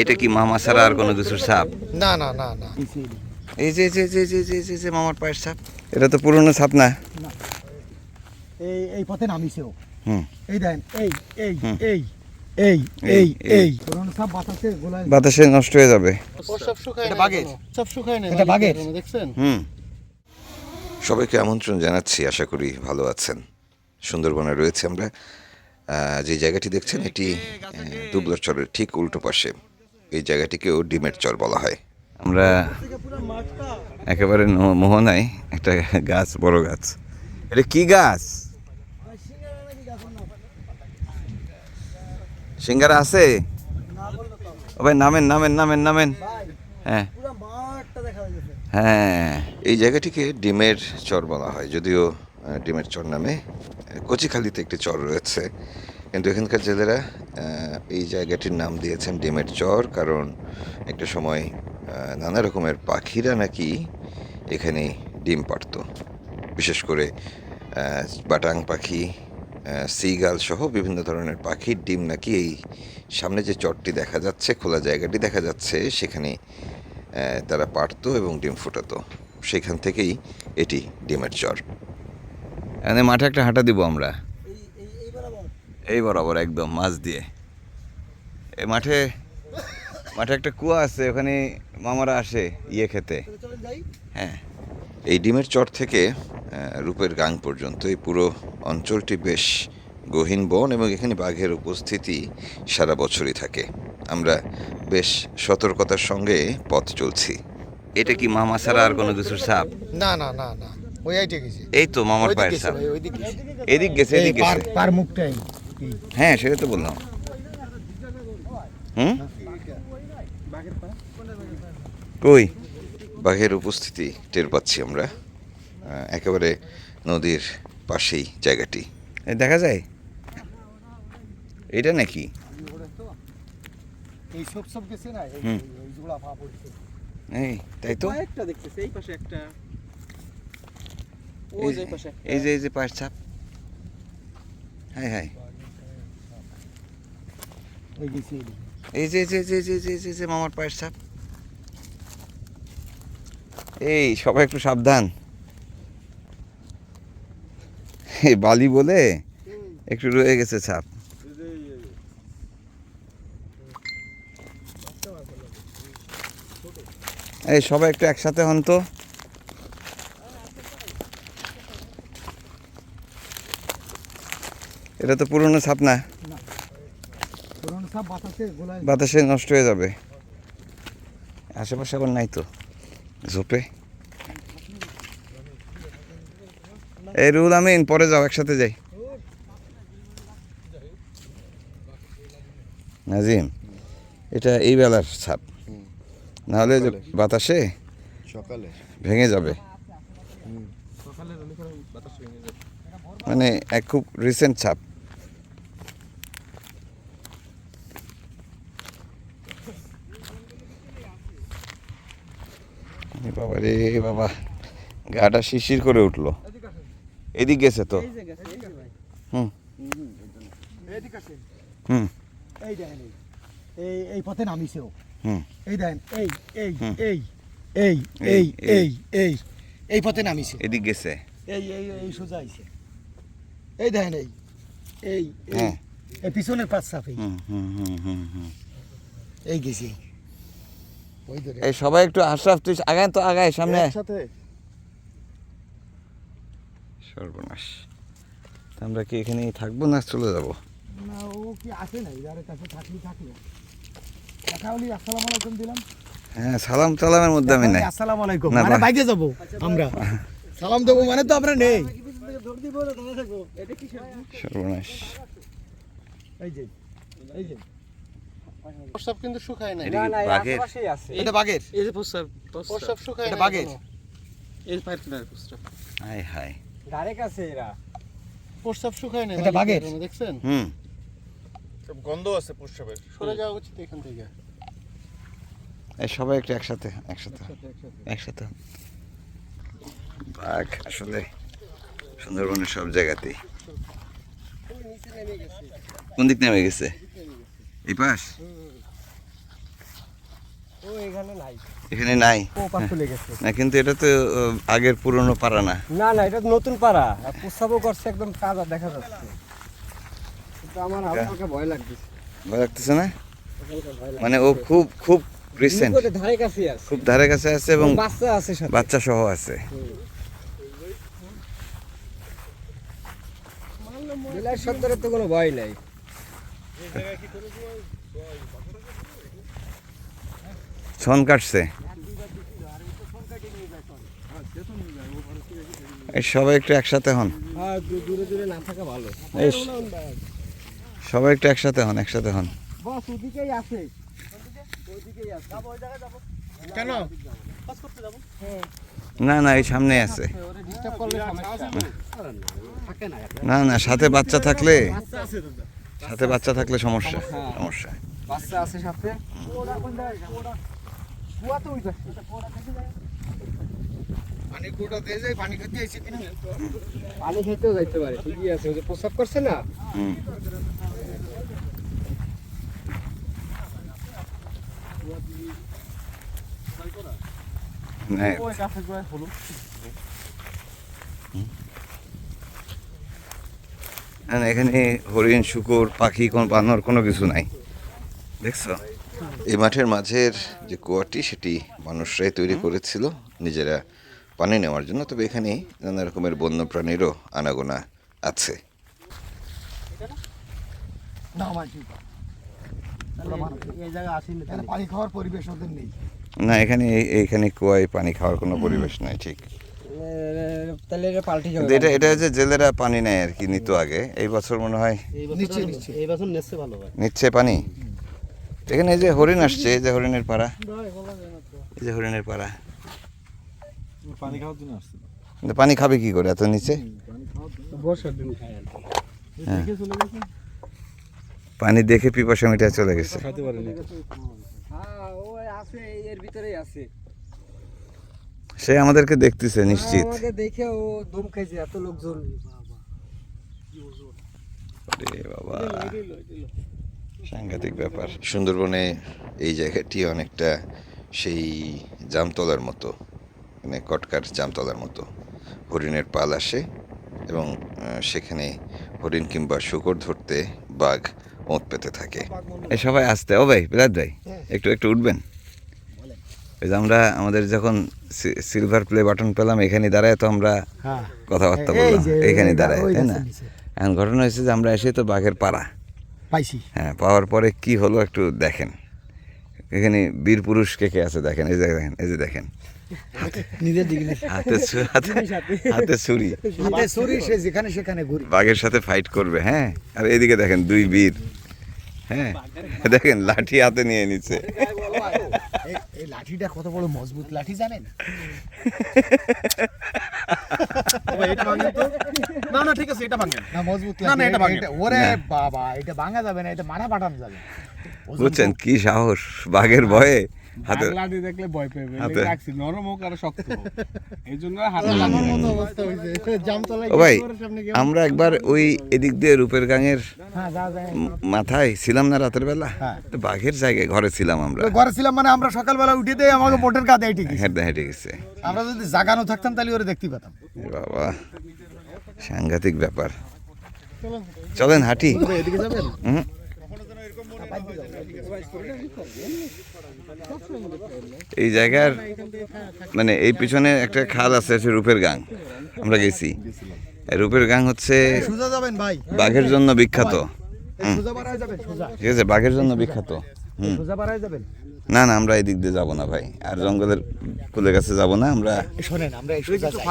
এটা কি মামা ছাড়া আর কোনো কিছুর সাপ না না না না। এই যে যে যে যে, যে, যে, যে মামার পায়ের সাপ এটা তো পুরনো সাপ না? এই এই পথে নামিছে ও। হুম। এই দেন এই এই এই এই এই, এই পুরনো সব বাতাসে গোলায় বাতাসে নষ্ট হয়ে যাবে। সব শুকায় এটা। এখনও। সব শুকায় না এটা। কারণে, দেখছেন? হুম। সবাইকে আমন্ত্রণ জানাচ্ছি আশা করি ভালো আছেন। সুন্দরবনে রয়েছে আমরা। যে জায়গাটি দেখছেন এটি দুবলার চরের ঠিক উল্টো পাশে। এই জায়গাটিকেও ডিমের চর বলা হয়। আমরা একেবারে মোহনায় একটা গাছ বড় গাছ। এটা কি গাছ? সিঙ্গারা আছে? ও ভাই নামেন নামেন নামেন নামেন। হ্যাঁ। হ্যাঁ এই জায়গাটিকে ডিমের চর বলা হয় যদিও ডিমের চর নামে কচিখালিতে একটি চর রয়েছে। কিন্তু এখানকার জেলেরা এই জায়গাটির নাম দিয়েছেন ডিমের চর, কারণ একটা সময় নানা রকমের পাখিরা নাকি এখানে ডিম পাড়ত। বিশেষ করে বাটাং পাখি সিগাল সহ বিভিন্ন ধরনের পাখির ডিম নাকি এই সামনে যে চরটি দেখা যাচ্ছে, খোলা জায়গাটি দেখা যাচ্ছে, সেখানে তারা পারতো এবং ডিম ফোটাতো। সেখান থেকেই এটি ডিমের চর। এখানে মাঠে একটা হাঁটা দিব আমরা এই এই এই বরাবর এই বরাবর একদম মাছ দিয়ে। এ মাঠে মাঠে একটা কুয়া আছে ওখানে মামারা আসে ইয়ে খেতে। হ্যাঁ এই ডিমের চর থেকে রূপের গাং পর্যন্ত এই পুরো অঞ্চলটি বেশ গহীন বন এবং এখানে বাঘের উপস্থিতি সারা বছরই থাকে। আমরা বেশ সতর্কতার সঙ্গে পথ চলছি। এটা কি মামা ছাড়া আর কোনো কিছুর সাপ না না না না ওই আইটে গেছে। এই তো মামার পায়ের সাপ এদিক গেছে এদিক গেছে। পার মুখটাই। হ্যাঁ সেটা তো বললাম। হুম? কই? বাঘের উপস্থিতি টের পাচ্ছি আমরা। একেবারে নদীর পাশেই জায়গাটি। এই দেখা যায়? এটা নাকি? এই সব সব গেছে না? তাই তো? একটা দেখতেছে এই পাশে একটা। এই যে এই যে এই যে পায়ের ছাপ। হ্যাঁ হ্যাঁ। এই যে যে। যে যে- যে- যে- যে, মামার পায়ের ছাপ। এই, সবাই একটু সাবধান। এই বালি বলে একটু রয়ে গেছে ছাপ। এই, সবাই একটু একসাথে হন তো। এটা তো পুরনো ছাপ না। বাতাসে নষ্ট হয়ে যাবে। আশেপাশে আবার নাই তো। ঝোপে। এই রুল আমিন পরে যাও একসাথে যাই। নাজিম এটা এই বেলার ছাপ। নাহলে বাতাসে সকালে। ভেঙে যাবে। মানে এক খুব রিসেন্ট ছাপ। বাবা রে বাবা। গাটা শিশির করে উঠল। এদিক গেছে তো? হুম। হুম এই দেখেন এই। এই পথে নামিছে ও। হুম। এই দেখেন এই এই। এই এই এই, এই এই। এই পথে নামিছে। এদিক গেছে। এই এই এই সোজা আইছে। এই দেখেন এই এই এই। হ্যাঁ। পিছনের পাঁচ সাফ হুম হুম হুম হুম। এই গেছে। এই সবাই একটু আশরাফ তুই আগায় তো আগায় সামনে। সর্বনাশ। তা আমরা কি এখানেই থাকব না চলে যাব? না ও কি আসে না? এবারে কাছে থাকলি থাকল। দেখা হলি আসসালামু আলাইকুম দিলাম। হ্যাঁ সালাম সালামের মধ্যে আমি নাই। আসসালামু আলাইকুম। মানে বা- বাইকে যাব আমরা। সালাম দেবো মানে তো আমরা নেই। সর্বনাশ। এই যে এই যে। প্রস্রাব কিন্তু শুকায় না এটা কি বাঘের? এটা বাগের এই যে প্রস্রাব প্রস্রাব। শুকায় এটা বাঘের। এই পাইপ প্রস্রাব। হাই হাই ডাইরেক্ট আছে এরা। প্রস্রাব শুকায় না এটা বাঘের। দেখছেন? হুম। গন্ধ আছে প্রস্রাবের। সরে যাওয়া উচিত এখান থেকে। এই সবাই একটু একসাথে একসাথে একসাথে। বাঘ আসলে সুন্দরবনের সব জায়গাতেই। কোন দিক নেমে গেছে? এই পাশ? এখানে নাই। না কিন্তু এটা তো আগের পুরনো পাড়া না। না না এটা নতুন পাড়া। করছে একদম তাজা দেখা যাচ্ছে। আমার হালকা ভয় লাগতেছে। ভয় লাগতেছে না? মানে ও খুব খুব রিসেন্ট ধারে কাছে আছে। খুব ধারে কাছে আছে এবং বাচ্চা আছে সাথে। বাচ্চা সহ আছে। জেলার সন্তানের তো কোনো ভয় নাই। ছন কাটছে। এই সবাই একটু একসাথে হন। হ্যাঁ দূ- দূরে দূরে না থাকা ভালো এই সবাই একটু একসাথে হন একসাথে হন। বস ওদিকেই আছে। ওদিকেই আছে যাব ওই জায়গায় যাব কেন? না না এই সামনে আছে। না না সাথে বাচ্চা থাকলে বাচ্চা আছে তো সাথে বাচ্চা থাকলে সমস্যা হ্যাঁ। সমস্যা। বাচ্চা আছে সাথে। পানি কোটা দিয়ে যায় পানি খেতে কিনা? পানি খেতেও যাইতে পারে ঠিকই আছে ওই যে প্রস্রাব করছে না? হুম। না, ওই কাছে গোড়ায় হলো না, না, এখানে হরিণ শুকুর পাখি কোন বানর কোনো কিছু নাই। দেখছ? এই মাঠের মাঝের যে কুয়াটি সেটি মানুষরাই তৈরি করেছিল নিজেরা পানি নেওয়ার জন্য। তবে এখানে নানা রকমের বন্য প্রাণীরও আনাগোনা আছে। না এখানে পানি খাওয়ার পরিবেশ ওদের নেই। না এখানে কুয়ায় পানি খাওয়ার কোনো পরিবেশ নাই ঠিক। তাহলে এটা পাল্টে এটা এটা যে জেলেরা পানি নেয় আর কি নিত আগে এই বছর মনে হয়। এই বছর নেচ্ছে ভালো নিচ্ছে পানি? এখানে এই যে হরিণ আসছে এই যে হরিণের পাড়া। এই যে হরিণের পাড়া। পানি খাওয়ার জন্য আসছে। কিন্তু পানি খাবে কি করে? এত নিচে? বর্ষার দিন খায় হ্যাঁ। পানি দেখে পিপাসা মিটা চলে গেছে। পারেনি। হ্যাঁ ও আছে এর ভিতরেই আছে সে আমাদেরকে দেখতেছে নিশ্চিত। আমাকে দেখে ও দম খাইছে এত লোকজন। বাবা। সাংঘাতিক ব্যাপার। সুন্দরবনে এই জায়গাটি অনেকটা সেই জামতলার মতো মানে কটকার জামতলার মতো। হরিণের পাল আসে এবং সেখানে হরিণ কিংবা শুকর ধরতে বাঘ ওঁত পেতে থাকে। সবাই আসতে ও ভাই। বিলাত ভাই একটু একটু উঠবেন। ওই যে আমরা আমাদের যখন সিলভার প্লে বাটন পেলাম এখানে দাঁড়ায় তো আমরা হ্যাঁ। কথাবার্তা বললাম। এখানে দাঁড়ায় তাই না? এখন ঘটনা হয়েছে যে আমরা এসে তো বাঘের পাড়া। পাইছি। হ্যাঁ পাওয়ার পরে কি হলো একটু দেখেন। এখানে বীর পুরুষ কে কে আছে দেখেন এই যে দেখেন এই যে দেখেন। নিজের দিকে হাতে হাতে হাতে ছুরি। হাতে ছুরি সে যেখানে সেখানে ঘুরি। বাঘের সাথে ফাইট করবে হ্যাঁ? আর এদিকে দেখেন দুই বীর। হ্যাঁ দেখেন লাঠি হাতে নিয়ে নিচ্ছে। এই- এই লাঠিটা কত বড় মজবুত লাঠি জানেন? না না ঠিক আছে এটা ভাঙেন। না মজবুত না, না, এটা ভাঙেন। ওরে বাবা এটা ভাঙা যাবে না এটা মারা পাঠানো যাবে। বুঝছেন কি সাহস বাঘের ভয়ে। হাতে লাঠি দেখলে ভয় পেবে। হাতে- রাখছি নরম হোক আর শক্ত হোক। এই জন্য হাতে আমার মতো অবস্থা হয়েছে। জামতলায় ভাই গিয়ে সামনে গিয়ে আমরা একবার ওই এদিক দিয়ে রূপের গাঙের হ্যাঁ যা যায় ম- মাথায় ছিলাম না রাতের বেলা? হ্যাঁ। তো বাঘের জায়গায় ঘরে ছিলাম আমরা। ঘরে ছিলাম মানে আমরা সকালবেলা উঠে দিয়ে আমাকে মোটর কাঁধে ঠিক হেঁটে হেঁটে গেছে। আমরা যদি জাগানো থাকতাম তাহলে ওরে দেখতে পেতাম। বাবা সাংঘাতিক ব্যাপার। চলেন হাঁটি। এদিকে যাবেন? হুম। এই জায়গার মানে এই পিছনে একটা খাল আছে হচ্ছে রূপের গাং। আমরা গেছি। রূপের গাং হচ্ছে বাঘের জন্য বিখ্যাত। ঠিক আছে বাঘের জন্য বিখ্যাত। হুম। সোজা বাড়ায় যাবেন। না না আমরা এই দিক দিয়ে যাব না ভাই। আর জঙ্গলের ফুলের কাছে যাব না আমরা শোনেন আমরা এই সোজা যাই।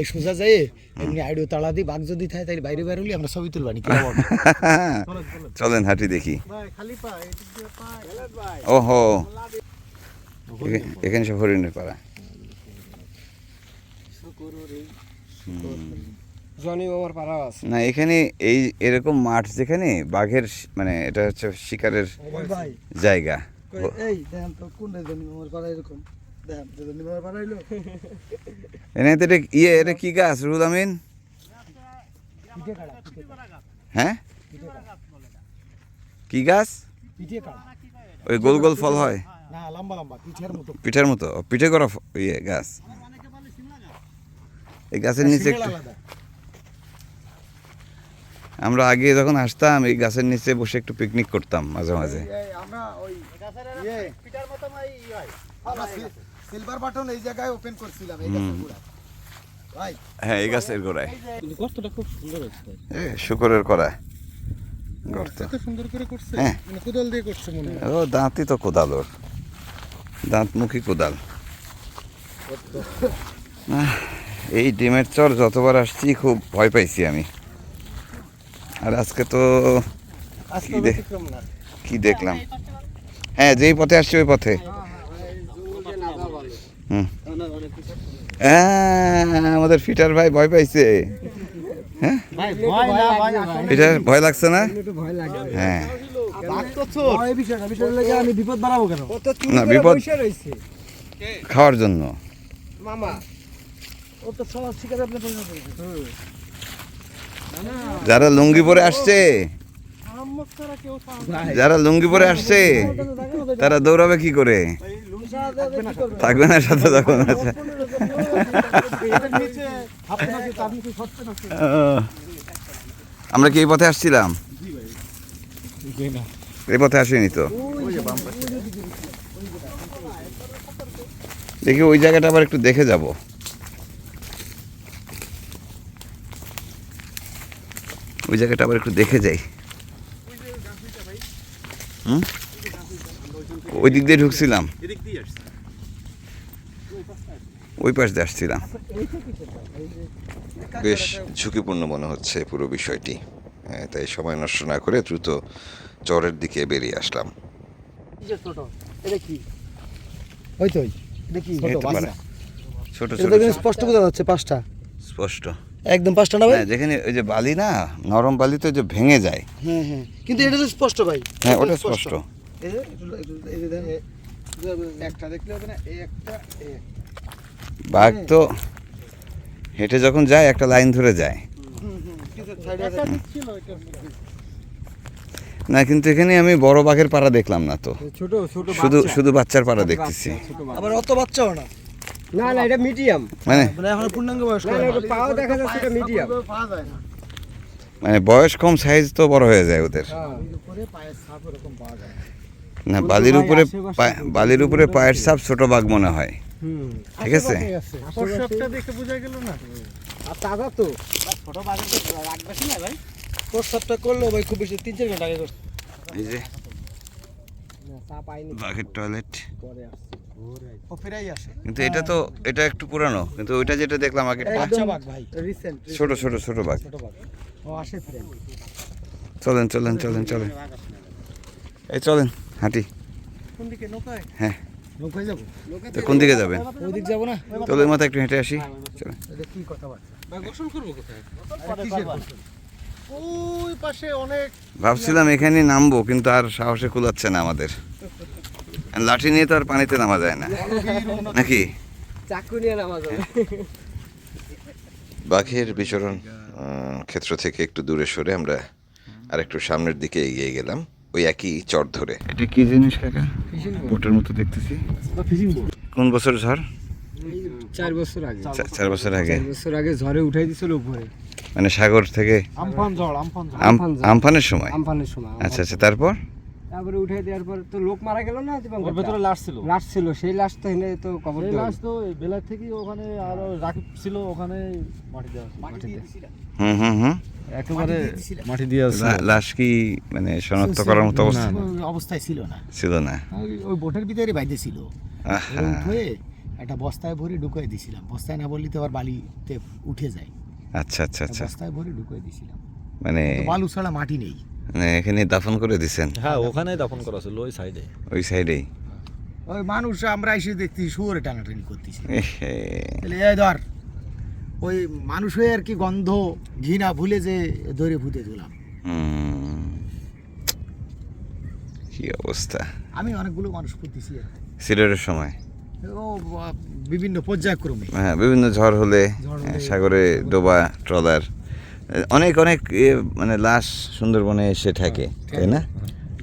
এই সোজা যাই এমনি আইডিও তালা দিই বাঘ যদি থাকে তাহলে বাইরে বেরোলি আমরা ছবি তুলবানি কি চলেন হাঁটি দেখি। ভাই খালি পা এদিক দিয়ে পা ওহো। এখানে সব হরিণের পাড়া। জনি বাবার পাড়া আছে। না এখানে এই এরকম মাঠ যেখানে বাঘের মানে এটা হচ্ছে শিকারের জায়গা। এই দেখেন তো কোন জনি পাড়া এরকম? দেখেন জনি পাড়া হইল এনে এটা ইয়ে এটা কি গাছ রুল আমিন? হ্যাঁ? কি গাছ? ওই গোল গোল ফল হয়? পিঠের মতো। পিঠে করা ইয়ে গাছ। এই গাছের নিচে একটু আমরা আগে যখন আসতাম এই গাছের নিচে বসে একটু পিকনিক করতাম মাঝে মাঝে। আমরা ওই ইয়ে। সিলভার বাটন এই জায়গায় ওপেন করছিলাম এই গাছের গোড়ায়। হ্যাঁ এই গাছের গোড়ায়। গর্তটা খুব সুন্দর হচ্ছে। এ, শুকরের করা গর্ত। সুন্দর করে করছে হ্যাঁ। মানে কোদাল দিয়ে করছে মনে হয়। ও দাঁতই তো কোদাল ওর। দাঁতমুখী কোদাল। এই ডিমের চর যতবার আসছি খুব ভয় পাইছি আমি। আর আজকে তো আজকে কি দেখলাম? হ্যাঁ যেই পথে আসছে ওই পথে। হুম। হ্যাঁ, আমাদের ফিটার ভাই ভয় পাইছে। হ্যাঁ? ভয় ফিটার ভয় লাগছে না? একটু ভয় লাগে। হ্যাঁ। না, বিপদ- খাওয়ার জন্য। যারা লুঙ্গি পরে আসছে যারা লুঙ্গি পরে আসছে, তারা দৌড়াবে কি করে? থাকবে না সাথে তখন আমরা কি এই পথে আসছিলাম? এই পথে আসিনি তো। দেখি ওই জায়গাটা আবার একটু দেখে যাব। ওই জায়গাটা আবার একটু দেখে যাই। হুম? ওই দিক দিয়ে ঢুকছিলাম। ওই পাশ দিয়ে আসছিলাম। বেশ ঝুঁকিপূর্ণ মনে হচ্ছে পুরো বিষয়টি। হ্যাঁ, তাই সময় নষ্ট না করে দ্রুত চরের দিকে বেরিয়ে আসলাম। ছোট ছোট স্পষ্ট বোঝা যাচ্ছে পাঁচটা স্পষ্ট। একদম পাঁচটা না ভাই? হ্যাঁ যেখানে ওই যে বালি না নরম বালি তো যে ভেঙে যায়। হ্যাঁ হ্যাঁ। কিন্তু এটা তো স্পষ্ট ভাই। হ্যাঁ ওটা স্পষ্ট। এই যে একটু- দেখলে হবে না একটা বাঘ তো হেঁটে যখন যায় একটা লাইন ধরে যায়। না কিন্তু এখানে আমি বড় বাঘের পাড়া দেখলাম না তো। ছোট ছোট শুধু শুধু বাচ্চার পাড়া দেখতেছি। আবার অত বাচ্চাও না। না না এটা মিডিয়াম মানে? মানে এখন পূর্ণাঙ্গ বয়স না না, এটা পাও দেখা যাচ্ছে এটা মিডিয়াম পাওয়া যায় না। মানে বয়স কম সাইজ তো বড় হয়ে যায় ওদের। এর উপরে পায়ের ছাপ এরকম পাওয়া যায়। না বালির উপরে বালির উপরে পায়ের ছাপ ছোট বাঘ মনে হয়। ঠিক আছে? পোশাকটা দেখে বোঝা গেল না। আর তাজা তো। ছোট বাঘের তো রাগ বেশি না ভাই। প্রস্তাবটা করল ভাই খুব বেশি তিন চার ঘণ্টা আগে করছে। এই যে না চা পাইনি বাঘের টয়লেট আসছে। ও ফিরাই আসে। কিন্তু এটা তো এটা একটু পুরানো। কিন্তু ওইটা যেটা দেখলাম রিসেন্ট ছোট ছোট ছোট বাঘ। ও আসে ফিরে চলেন চলেন চলেন চলেন। এই চলেন হাঁটি। কোন দিকে? নৌকায়? হ্যাঁ। নৌকায় যাব? তো কোন দিকে যাবেন? ওইদিক যাব না? চলো ওই মাথায় একটু হেঁটে আসি। চলেন। কি কথাবার্তা ভাই গোসল করব কোথায়? ওই পাশে অনেক ভাবছিলাম এখানে নামবো কিন্তু আর সাহসে কুলাচ্ছে না আমাদের। লাঠি নিয়ে তো আর পানিতে নামা যায় না। নাকি? চাকু নিয়ে নামা যাবে বাঘের বিচরণ ক্ষেত্র থেকে একটু দূরে সরে আমরা আর একটু সামনের দিকে এগিয়ে গেলাম ওই একই চর ধরে। এটা কি জিনিস কাকা? বোটের মতো দেখতেছি। কোন বছর ঝড়? চার বছর আগে। চার বছর আগে। বছর আগে ঝড়ে উঠাই দিছিল উপরে। মানে সাগর থেকে আমফান ঝড় আমফান। আমফানের সময়? আমফানের সময় আচ্ছা আচ্ছা তারপর? তারপরে উঠে দেওয়ার পর তো লোক মারা গেল না ওর ভেতরে লাশ ছিল। লাশ ছিল সেই লাশ তো এনে তো কবর দেওয়া লাশ তো বেলা থেকে ওখানে আরও রাকিব ছিল ওখানে মাটি দেওয়া। মাটি দিয়ে হুম হুম হুম। একেবারে মাটি দিয়ে লাশ কি মানে শনাক্ত করার মতো অবস্থা? অবস্থায় ছিল না। ছিল না। ওই- ওই বোটের ভিতরে বাইতে ছিল। একটা বস্তায় ভরে ঢুকিয়ে দিছিলাম। বস্তায় না বললে তো আবার বালিতে উঠে যায়। আচ্ছা আচ্ছা আচ্ছা। বস্তায় ভরে ঢুকিয়ে দিছিলাম। মানে বালু ছাড়া মাটি নেই। মানে এখানে দাফন করে দিছেন? হ্যাঁ ওখানে দাফন করা ছিল ওই সাইডে ওই সাইডেই ওই মানুষ আমরা এসে দেখছি শুয়োরে টানাটানি করতেছি। তাহলে এই ধর ওই মানুষ হয়ে আর কি গন্ধ ঘৃণা ভুলে যে দৌড়ে ভুতে দিলাম। কি অবস্থা? আমি অনেকগুলো মানুষ করতেছি সিলেটের সময়? ও বিভিন্ন পর্যায়ক্রমে। হ্যাঁ বিভিন্ন ঝড় হলে ঝড় হলে- হ্যাঁ, সাগরে ডোবা ট্রলার। অনেক অনেক মানে লাশ সুন্দরবনে এসে থাকে তাই না?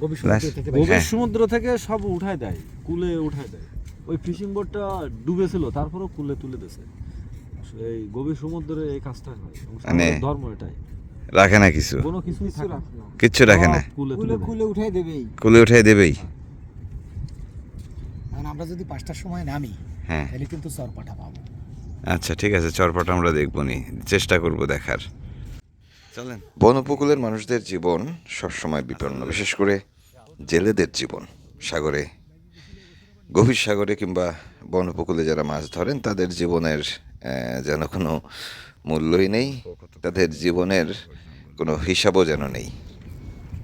গভীর সমুদ্র সমুদ্র থেকে গভীর হ্যাঁ। সমুদ্র থেকে সব উঠায় দেয় কুলে উঠায় দেয়। ওই ফিশিং বোটটা ডুবেছিল তারপরেও কুলে তুলে দিয়েছে। এই গভীর সমুদ্রে এই কাজটা হয় মানে- ধর্ম এটাই। রাখে না কিছু? কোনো থাকে কিচ্ছু রাখে না? কুলে। খুলে উঠাই দেবেই। কুলে উঠাই দেবেই। এখন আমরা যদি পাঁচটার সময় নামি হ্যাঁ। তাহলে কিন্তু চরপাটা পাবো। আচ্ছা ঠিক আছে চরপাটা আমরা দেখব নি। চেষ্টা করব দেখার। বন উপকূলের মানুষদের জীবন সবসময় বিপন্ন বিশেষ করে জেলেদের জীবন। সাগরে গভীর সাগরে কিংবা বন উপকূলে যারা মাছ ধরেন তাদের জীবনের যেন কোনো মূল্যই নেই তাদের জীবনের কোনো হিসাবও যেন নেই।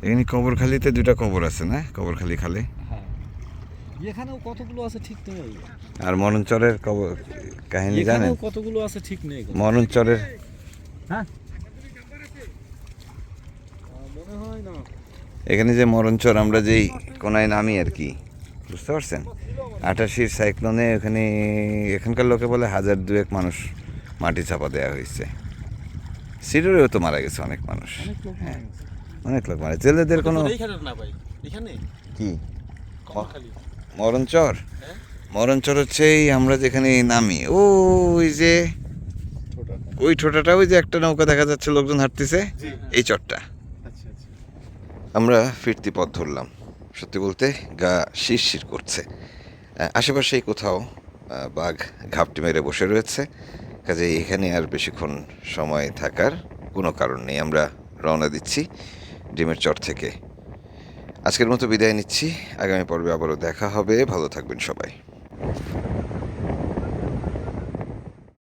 এখানে কবরখালিতে দুটা কবর আছে না? কবরখালি খালে? হ্যাঁ। এখানেও কতগুলো আছে ঠিক নেই? আর মরণচরের কবর কাহিনী জানেন? কতগুলো আছে ঠিক নেই? মরণচরের হ্যাঁ মনে হয় না এখানে যে মরণচর আমরা যেই কোনায় নামি আর কি বুঝতে পারছেন? আটাশির সাইক্লোনে এখানে এখানকার লোকে বলে হাজার দুয়েক মানুষ মাটি চাপা দেওয়া হয়েছে। সিডোরেও তো মারা গেছে অনেক মানুষ। হ্যাঁ অনেক লোক মারা জেলেদের কোনো এইখানে না ভাই এখানে? কি? মরণচর মরণচর হচ্ছে এই আমরা যেখানে নামি। ও ওই যে ওই ছোটাটা ওই যে একটা নৌকা দেখা যাচ্ছে লোকজন হাঁটতেছে? এই চরটা। আমরা ফিরতি পথ ধরলাম। সত্যি বলতে গা শিরশির করছে। আশেপাশেই কোথাও বাঘ ঘাপটি মেরে বসে রয়েছে। কাজে এখানে আর বেশিক্ষণ সময় থাকার কোনো কারণ নেই। আমরা রওনা দিচ্ছি ডিমের চর থেকে। আজকের মতো বিদায় নিচ্ছি। আগামী পর্বে আবারও দেখা হবে। ভালো থাকবেন সবাই।